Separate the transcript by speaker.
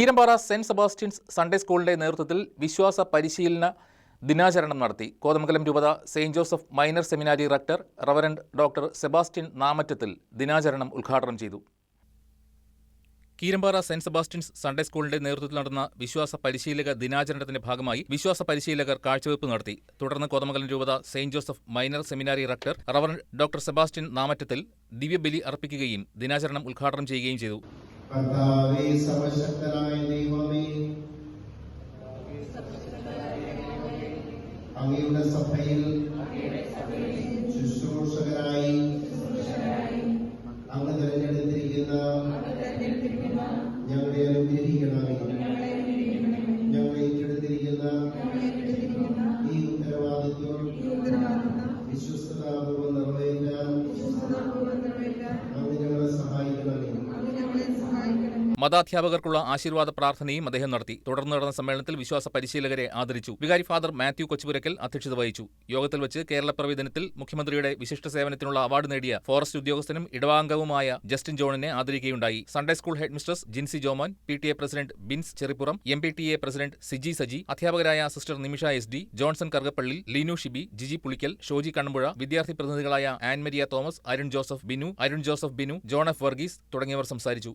Speaker 1: Keerampara saint Sebastian's Sunday സ്കൂളിന്റെ നേതൃത്വത്തിൽ വിശ്വാസ പരിശീലന ദിനാചരണം നടത്തി. കോതമംഗലം രൂപത saint Joseph minor seminary rector reverend doctor Sebastian Namattathil ദിനാചരണം ഉദ്ഘാടനം ചെയ്തു. കീരമ്പാറ സെന്റ് സെബാസ്റ്റ്യൻസ് സൺഡേ സ്കൂളിന്റെ നേതൃത്വത്തിൽ നടന്ന വിശ്വാസ പരിശീലക ദിനാചരണത്തിന്റെ ഭാഗമായി വിശ്വാസ പരിശീലകർ കാഴ്ചവെപ്പ് നടത്തി. തുടർന്ന് കോതമംഗലം രൂപത saint Joseph minor seminary rector reverend doctor Sebastian Namattathil ദിവ്യബലി അർപ്പിക്കുകയും ദിനാചരണം ഉദ്ഘാടനം ചെയ്യുകയും ചെയ്തു.
Speaker 2: കർത്താവേ സർവശക്തനായ ദൈവമേ അങ്ങയുടെ സഭയിൽ
Speaker 1: മതാധ്യാപകർക്കുള്ള ആശീർവാദ പ്രാർത്ഥനയും അദ്ദേഹം നടത്തി. തുടർന്ന് നടന്ന സമ്മേളനത്തിൽ വിശ്വാസ പരിശീലകരെ ആദരിച്ചു. വികാരി ഫാദർ മാത്യു കൊച്ചുപുരക്കൽ അധ്യക്ഷത വഹിച്ചു. യോഗത്തിൽ വെച്ച് കേരളപ്പിറവി ദിനത്തിൽ മുഖ്യമന്ത്രിയുടെ വിശിഷ്ട സേവനത്തിനുള്ള അവാർഡ് നേടിയ ഫോറസ്റ്റ് ഉദ്യോഗസ്ഥനും ഇടവാംഗവുമായ ജസ്റ്റിൻ ജോണിനെ ആദരിക്കുകയുണ്ടായി. Sunday school headmistress Jincy Jomon P T A president Bins Cherippuram M P T A president Siji Saji അധ്യാപകരായ sister Nimisha S D Johnson Karukappally Leenu Shibi Jiji Pulickal Shoji Kannampuzha വിദ്യാർത്ഥി പ്രതിനിധികളായ Ann Maria Thomas Arun Joseph Binu Arun Joseph Binu John F Varghese തുടങ്ങിയവർ സംസാരിച്ചു.